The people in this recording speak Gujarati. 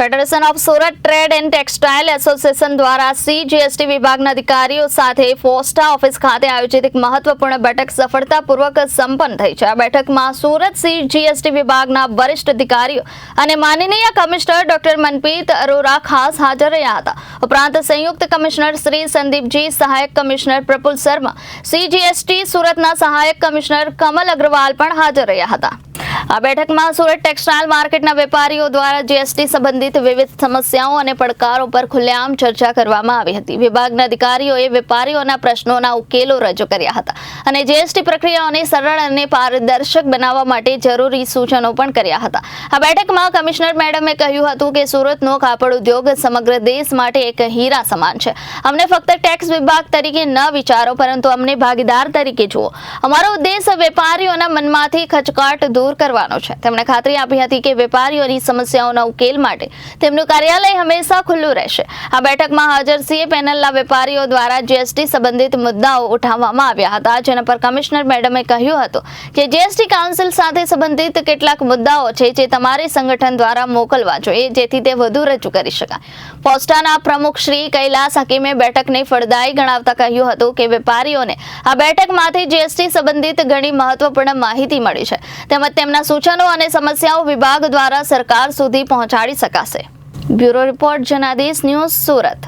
Federation of Surat trade and textile association દ્વારા સી જીએસટી વિભાગના અધિકારીઓ સાથે ફોસ્ટા ઓફિસ ખાતે આયોજિત એક મહત્વપૂર્ણ બેઠક સફળતાપૂર્વક સંપન્ન થઈ છે. આ બેઠકમાં સુરત સી જીએસટી વિભાગના વરિષ્ઠ અધિકારીઓ અને માનનીય કમિશનર ડોક્ટર મનપ્રીત અરોરા ખાસ હાજર રહ્યા હતા. ઉપરાંત સંયુક્ત કમિશનર શ્રી સંદીપજી, સહાયક કમિશનર પ્રફુલ શર્મા સીજીએસટી સુરતના સહાયક કમિશનર કમલ અગ્રવાલ પણ હાજર રહ્યા હતા. આ બેઠકમાં સુરત ટેક્સટાઇલ માર્કેટના વેપારીઓ દ્વારા જીએસટી સંબંધિત વિવિધ સમસ્યાઓ અને પડકારો પર ખુલ્લેઆમ ચર્ચા કરવામાં આવી હતી. વિભાગના અધિકારીઓએ વેપારીઓના પ્રશ્નોના ઉકેલો રજૂ કર્યા હતા અને જીએસટી પ્રક્રિયાઓને સરળ અને પારદર્શક બનાવવા માટે જરૂરી સૂચનો પણ કર્યા હતા. આ બેઠકમાં કમિશનર મેડમે કહ્યું હતું કે સુરતનો કાપડ ઉદ્યોગ સમગ્ર દેશ માટે એક હીરા સમાન છે. અમને ફક્ત ટેક્સ વિભાગ તરીકે ન વિચારો, પરંતુ અમને ભાગીદાર તરીકે જુઓ. અમારો ઉદ્દેશ વેપારીઓના મનમાંથી ખચકાટ દૂર કરવાનો છે. તેમણે ખાતરી આપી હતી કે વેપારીઓની સમસ્યાઓના ઉકેલ માટે તેમનું કાર્યાલય હંમેશા ખુલ્લું રહેશે. આ બેઠકમાં હાજર સીએ પેનલના વેપારીઓ દ્વારા જીએસટી સંબંધિત મુદ્દાઓ ઉઠાવવામાં આવ્યા હતા, જેના પર કમિશનર મેડમે કહ્યું હતું કે જીએસટી કાઉન્સિલ સાથે સંબંધિત કેટલાક મુદ્દાઓ છે જે તમારે સંગઠન દ્વારા મોકલવા જોઈએ, જેથી તે વધુ રજૂ કરી શકાય. પોસ્ટાના પ્રમુખ શ્રી કૈલાસ હકીમે બેઠકને ફળદાયી ગણાવતા કહ્યું હતું કે વેપારીઓને આ બેઠકમાંથી જીએસટી સંબંધિત ઘણી મહત્વપૂર્ણ માહિતી મળી છે. તેમજ તેમના સૂચનો અને સમસ્યાઓ વિભાગ દ્વારા સરકાર સુધી પહોંચાડી શકાશે. Bureau report Janadesh news Surat.